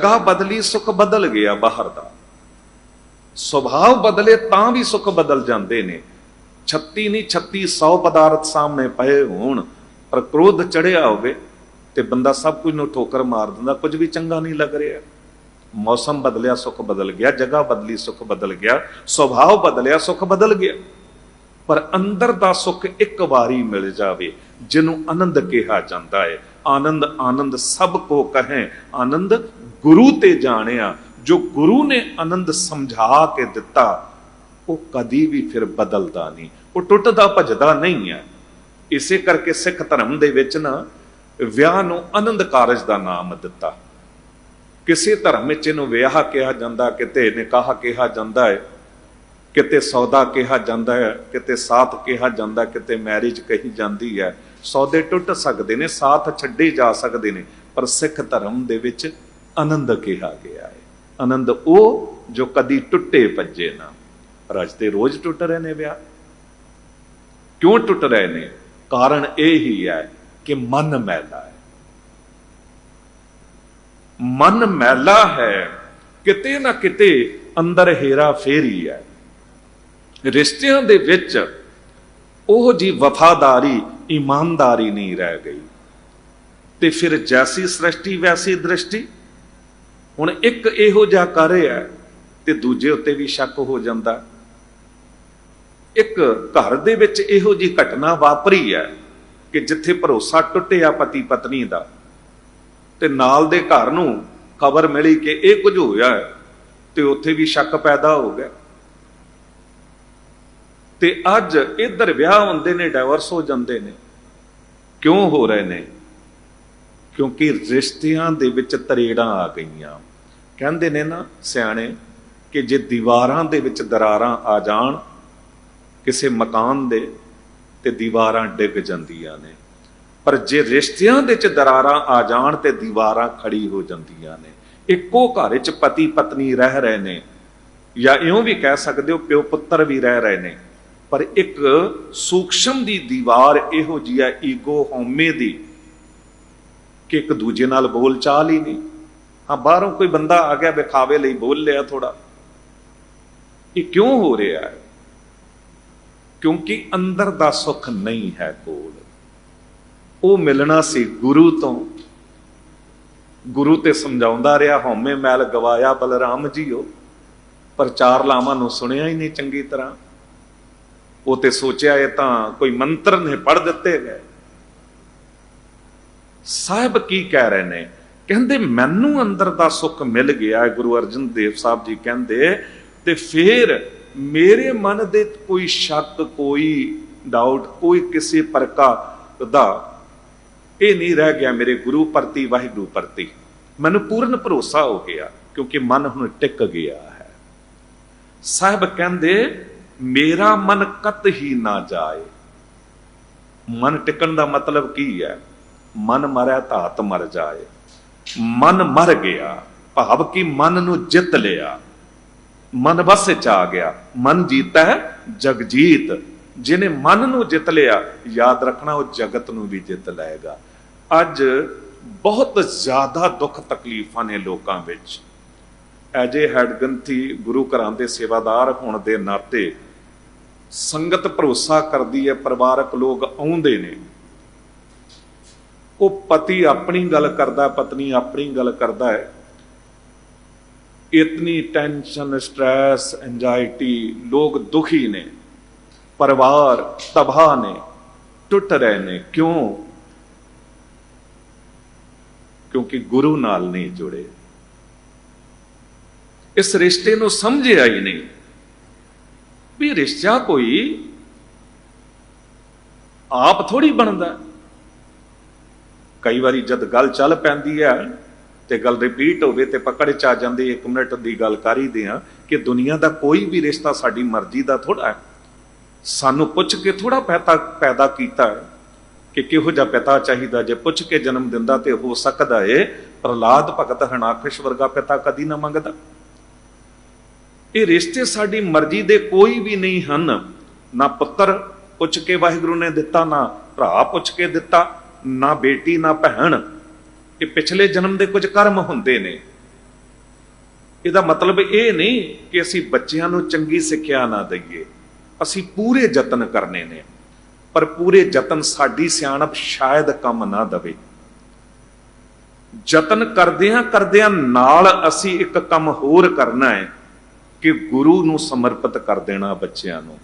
ਜਗ੍ਹਾ ਬਦਲੀ ਸੁੱਖ ਬਦਲ ਗਿਆ ਬਾਹਰ ਦਾ। ਸੁਭਾਅ ਬਦਲੇ ਤਾਂ ਵੀ ਸੁੱਖ ਬਦਲ ਜਾਂਦੇ ਨੇ। 36 ਨਹੀਂ 3600 ਪਦਾਰਥ ਸਾਹਮਣੇ ਪਏ ਹੋਣ, ਪਰ ਕ੍ਰੋਧ ਚੜਿਆ ਹੋਵੇ ਤੇ ਬੰਦਾ ਸਭ ਕੁਝ ਨੂੰ ਠੋਕਰ ਮਾਰ ਦਿੰਦਾ, ਕੁਝ ਵੀ ਚੰਗਾ ਨਹੀਂ ਲੱਗ ਰਿਹਾ। ਮੌਸਮ ਬਦਲਿਆ, ਸੁੱਖ ਬਦਲ ਗਿਆ, ਜਗ੍ਹਾ ਬਦਲੀ, ਸੁੱਖ ਬਦਲ ਗਿਆ, ਸੁਭਾਅ ਬਦਲਿਆ, ਸੁੱਖ ਬਦਲ ਗਿਆ। ਪਰ ਅੰਦਰ ਦਾ ਸੁੱਖ ਇੱਕ ਵਾਰੀ ਮਿਲ ਜਾਵੇ, ਜਿਹਨੂੰ ਆਨੰਦ ਕਿਹਾ ਜਾਂਦਾ ਹੈ। ਆਨੰਦ ਆਨੰਦ ਸਭ ਕੋ ਕਹੇ, ਆਨੰਦ ਗੁਰੂ ਤੇ ਜਾਣਿਆ, ਜੋ ਗੁਰੂ ਨੇ ਆਨੰਦ ਸਮਝਾ ਕੇ ਦਿੱਤਾ, ਉਹ ਕਦੀ ਵੀ ਫਿਰ ਬਦਲਦਾ ਨਹੀਂ। ਉਹ ਟੁੱਟਦਾ ਭਜਦਾ ਨਹੀਂ ਹੈ। ਇਸੇ ਕਰਕੇ ਸਿੱਖ ਧਰਮ ਦੇ ਵਿੱਚ ਨਾ ਵਿਆਹ ਨੂੰ ਆਨੰਦ ਕਾਰਜ ਦਾ ਨਾਮ ਦਿੱਤਾ। ਕਿਸੇ ਧਰਮ ਵਿੱਚ ਇਹਨੂੰ ਵਿਆਹ ਕਿਹਾ ਜਾਂਦਾ, ਕਿਤੇ ਨਿਕਾਹ ਕਿਹਾ ਜਾਂਦਾ ਹੈ, ਕਿਤੇ ਸੌਦਾ ਕਿਹਾ ਜਾਂਦਾ ਹੈ, ਕਿਤੇ ਸਾਥ ਕਿਹਾ ਜਾਂਦਾ, ਕਿਤੇ ਮੈਰਿਜ ਕਹੀ ਜਾਂਦੀ ਹੈ। ਸੌਦੇ ਟੁੱਟ ਸਕਦੇ ਨੇ, ਸਾਥ ਛੱਡੇ ਜਾ ਸਕਦੇ ਨੇ, ਪਰ ਸਿੱਖ ਧਰਮ ਦੇ ਵਿੱਚ ਆਨੰਦ ਕਿਹਾ ਗਿਆ ਹੈ। ਆਨੰਦ ਉਹ ਜੋ ਕਦੀ ਟੁੱਟੇ ਭੱਜੇ ਨਾ। ਪਰ ਤੇ ਰੋਜ਼ ਟੁੱਟ ਰਹੇ ਨੇ ਵਿਆਹ। ਕਿਉਂ ਟੁੱਟ ਰਹੇ ਨੇ? ਕਾਰਨ ਇਹ ਹੀ ਹੈ ਕਿ ਮਨ ਮੈਲਾ ਹੈ। ਮਨ ਮੈਲਾ ਹੈ। ਕਿਤੇ ਨਾ ਕਿਤੇ ਅੰਦਰ ਹੇਰਾ ਫੇਰੀ ਹੈ। ਰਿਸ਼ਤਿਆਂ ਦੇ ਵਿੱਚ ਉਹ ਜੀ ਵਫਾਦਾਰੀ, ਇਮਾਨਦਾਰੀ ਨਹੀਂ ਰਹਿ ਗਈ। ਤੇ ਫਿਰ ਜੈਸੀ ਸ੍ਰਿਸ਼ਟੀ, ਵੈਸੀ ਦ੍ਰਿਸ਼ਟੀ ਹੁਣ ਇੱਕ ਇਹੋ ਜਿਹਾ ਕਰ ਰਿਹਾ ਤੇ ਦੂਜੇ ਉੱਤੇ ਵੀ ਸ਼ੱਕ ਹੋ ਜਾਂਦਾ। ਇੱਕ ਘਰ ਦੇ ਵਿੱਚ ਇਹੋ ਜੀ ਘਟਨਾ ਵਾਪਰੀ ਹੈ ਕਿ ਜਿੱਥੇ ਭਰੋਸਾ ਟੁੱਟਿਆ ਪਤੀ ਪਤਨੀ ਦਾ ਤੇ ਨਾਲ ਦੇ ਘਰ ਨੂੰ ਖਬਰ ਮਿਲੀ ਕਿ ਇਹ ਕੁਝ ਹੋਇਆ ਹੈ ਤੇ ਉੱਥੇ ਵੀ ਸ਼ੱਕ ਪੈਦਾ ਹੋ ਗਿਆ। ਤੇ ਅੱਜ ਇੱਧਰ ਵਿਆਹ ਹੁੰਦੇ ਨੇ ਡਾਈਵਰਸ ਹੋ ਜਾਂਦੇ ਨੇ। ਕਿਉਂ ਹੋ ਰਹੇ ਨੇ? ਕਿਉਂਕਿ ਰਿਸ਼ਤਿਆਂ ਦੇ ਵਿੱਚ ਤਰੇੜਾਂ ਆ ਗਈਆਂ। ਕਹਿੰਦੇ ਨੇ ਨਾ ਸਿਆਣੇ ਕਿ ਜੇ ਦੀਵਾਰਾਂ ਦੇ ਵਿੱਚ ਦਰਾਰਾਂ ਆ ਜਾਣ, ਕਿਸੇ ਮਕਾਨ ਦੇ ਤੇ ਦੀਵਾਰਾਂ ਡਿੱਗ ਜਾਂਦੀਆਂ ਨੇ। ਪਰ ਜੇ ਰਿਸ਼ਤਿਆਂ ਦੇ ਵਿੱਚ ਦਰਾਰਾਂ ਆ ਜਾਣ ਤੇ ਦੀਵਾਰਾਂ ਖੜੀ ਹੋ ਜਾਂਦੀਆਂ ਨੇ। ਇੱਕੋ ਘਰ ਵਿੱਚ ਪਤੀ ਪਤਨੀ ਰਹਿ ਰਹੇ ਨੇ। ਜਾਂ ਇਉਂ ਵੀ ਕਹਿ ਸਕਦੇ ਹੋ ਪਿਓ ਪੁੱਤਰ ਵੀ ਰਹਿ ਰਹੇ ਨੇ। ਪਰ ਇੱਕ ਸੂਖਸ਼ਮ ਦੀ ਦੀਵਾਰ ਇਹੋ ਜੀ ਹੈ ਈਗੋ ਹਉਮੈ ਦੀ। ਕਿ ਇੱਕ ਦੂਜੇ ਨਾਲ ਬੋਲ ਚਾਲ ਹੀ ਨਹੀਂ। ਹਾਂ, ਬਾਹਰੋਂ ਕੋਈ ਬੰਦਾ ਆ ਗਿਆ ਵਿਖਾਵੇ ਲਈ ਬੋਲ ਲਿਆ ਥੋੜਾ ਇਹ ਕਿਉਂ ਹੋ ਰਿਹਾ ਹੈ? ਕਿਉਂਕਿ ਅੰਦਰ ਦਾ ਸੁੱਖ ਨਹੀਂ ਹੈ ਕੋਲ। ਉਹ ਮਿਲਣਾ ਸੀ ਗੁਰੂ ਤੋਂ। ਗੁਰੂ ਤੇ ਸਮਝਾਉਂਦਾ ਰਿਹਾ, ਹਉਮੈ ਮੈਲ ਗਵਾਇਆ ਬਲਰਾਮ ਜੀਓ। ਪਰ ਚਾਰ ਲਾਵਾਂ ਨੂੰ ਸੁਣਿਆ ਹੀ ਨਹੀਂ ਚੰਗੀ ਤਰ੍ਹਾਂ। ਉਹ ਤੇ ਸੋਚਿਆ, ਇਹ ਤਾਂ ਕੋਈ ਮੰਤਰ ਨੇ ਪੜ ਦਿੱਤੇ ਗਏ। ਸਾਹਿਬ ਕੀ ਕਹਿ ਰਹੇ ਨੇ? ਕਹਿੰਦੇ, ਮੈਨੂੰ ਅੰਦਰ ਦਾ ਸੁੱਖ ਮਿਲ ਗਿਆ ਗੁਰੂ ਅਰਜਨ ਦੇਵ ਸਾਹਿਬ ਜੀ ਕਹਿੰਦੇ, ਤੇ ਫੇਰ ਮੇਰੇ ਮਨ ਦੇ ਕੋਈ ਸ਼ੱਕ, ਕੋਈ ਡਾਊਟ ਕੋਈ ਕਿਸੇ ਪ੍ਰਕਾਰ ਦਾ ਇਹ ਨਹੀਂ ਰਹਿ ਗਿਆ ਮੇਰੇ ਗੁਰੂ ਪ੍ਰਤੀ, ਵਾਹਿਗੁਰੂ ਪ੍ਰਤੀ। ਮੈਨੂੰ ਪੂਰਨ ਭਰੋਸਾ ਹੋ ਗਿਆ, ਕਿਉਂਕਿ ਮਨ ਹੁਣ ਟਿਕ ਗਿਆ ਹੈ। ਸਾਹਿਬ ਕਹਿੰਦੇ, ਮੇਰਾ ਮਨ ਕਤ ਹੀ ਨਾ ਜਾਏ। ਮਨ ਟਿਕਣ ਦਾ ਮਤਲਬ ਕੀ ਹੈ? ਮਨ ਮਰੈ ਧਾਤ ਮਰ ਜਾਏ। ਮਨ ਮਰ ਗਿਆ, ਭਾਵ ਕਿ ਮਨ ਨੂੰ ਜਿੱਤ ਲਿਆ। ਮਨ ਬਸ ਚ ਆ ਗਿਆ, ਮਨ ਜੀਤਾ ਹੈ ਜਗਜੀਤ ਜਿਹਨੇ ਮਨ ਨੂੰ ਜਿੱਤ ਲਿਆ, ਯਾਦ ਰੱਖਣਾ ਉਹ ਜਗਤ ਨੂੰ ਵੀ ਜਿੱਤ ਲਏਗਾ। ਅੱਜ ਬਹੁਤ ਜ਼ਿਆਦਾ ਦੁੱਖ ਤਕਲੀਫਾਂ ਨੇ ਲੋਕਾਂ ਵਿੱਚ। ਐਜੇ ਹੈਡਗੰਥੀ ਗੁਰੂ ਘਰਾਂ ਦੇ ਸੇਵਾਦਾਰ ਹੋਣ ਦੇ ਨਾਤੇ ਸੰਗਤ ਭਰੋਸਾ ਕਰਦੀ ਹੈ, ਪਰਿਵਾਰਕ ਲੋਕ ਆਉਂਦੇ ਨੇ। ਉਹ ਪਤੀ ਆਪਣੀ ਗੱਲ ਕਰਦਾ, ਪਤਨੀ ਆਪਣੀ ਗੱਲ ਕਰਦਾ ਹੈ। ਇਤਨੀ ਟੈਨਸ਼ਨ, ਸਟ੍ਰੈਸ ਐਂਜ਼ਾਇਟੀ ਲੋਕ ਦੁਖੀ ਨੇ, ਪਰਿਵਾਰ ਤਬਾਹ ਨੇ, ਟੁੱਟ ਰਹੇ ਨੇ। ਕਿਉਂ? ਕਿਉਂਕਿ ਗੁਰੂ ਨਾਲ ਨਹੀਂ ਜੁੜੇ। ਇਸ ਰਿਸ਼ਤੇ ਨੂੰ ਸਮਝਿਆ ਹੀ ਨਹੀਂ। ਵੀ ਰਿਸ਼ਤਾ ਕੋਈ ਆਪ ਥੋੜੀ ਬਣਦਾ। ਕਈ ਵਾਰੀ ਜਦ ਗੱਲ ਚੱਲ ਪੈਂਦੀ ਹੈ ਤੇ ਗੱਲ ਰਿਪੀਟ ਹੋਵੇ ਤੇ ਪਕੜ ਚ ਆ ਜਾਂਦੀ, ਇੱਕ ਮਿੰਟ ਦੀ ਗੱਲ ਕਰੀ ਦੇ ਆ ਕਿ ਦੁਨੀਆ ਦਾ ਕੋਈ ਵੀ ਰਿਸ਼ਤਾ ਸਾਡੀ ਮਰਜ਼ੀ ਦਾ ਥੋੜਾ ਹੈ। ਸਾਨੂੰ ਪੁੱਛ ਕੇ ਥੋੜਾ ਪੈਦਾ ਪੈਦਾ ਕੀਤਾ ਹੈ ਕਿ ਕਿਹੋ ਜਿਹਾ ਪਿਤਾ ਚਾਹੀਦਾ, ਜੇ ਪੁੱਛ ਕੇ ਜਨਮ ਦਿੰਦਾ ਤੇ ਹੋ ਸਕਦਾ ਏ ਪ੍ਰਲਾਦ ਭਗਤ ਹਣਾਕਸ਼ ਵਰਗਾ ਪਿਤਾ ਕਦੀ ਨਾ ਮੰਗਦਾ। ਇਹ ਰਿਸ਼ਤੇ ਸਾਡੀ ਮਰਜ਼ੀ ਦੇ ਕੋਈ ਵੀ ਨਹੀਂ ਹਨ, ਨਾ ਪੁੱਤਰ ਪੁੱਛ ਕੇ ਵਾਹਿਗੁਰੂ ਨੇ ਦਿੱਤਾ, ਨਾ ਭਰਾ ਪੁੱਛ ਕੇ ਦਿੱਤਾ। ਨਾ ਬੇਟੀ, ਨਾ ਭੈਣ ਇਹ ਪਿਛਲੇ ਜਨਮ ਦੇ ਕੁਝ ਕਰਮ ਹੁੰਦੇ ਨੇ। ਇਹਦਾ ਮਤਲਬ ਇਹ ਨਹੀਂ ਕਿ ਅਸੀਂ ਬੱਚਿਆਂ ਨੂੰ ਚੰਗੀ ਸਿੱਖਿਆ ਨਾ ਦਈਏ। ਅਸੀਂ ਪੂਰੇ ਯਤਨ ਕਰਨੇ ਨੇ, ਪਰ ਪੂਰੇ ਯਤਨ ਸਾਡੀ ਸਿਆਣਪ ਸ਼ਾਇਦ ਕੰਮ ਨਾ ਦਵੇ। ਯਤਨ ਕਰਦਿਆਂ ਕਰਦਿਆਂ ਨਾਲ ਅਸੀਂ ਇੱਕ ਕੰਮ ਹੋਰ ਕਰਨਾ ਹੈ, ਕਿ ਗੁਰੂ ਨੂੰ ਸਮਰਪਿਤ ਕਰ ਦੇਣਾ ਬੱਚਿਆਂ ਨੂੰ।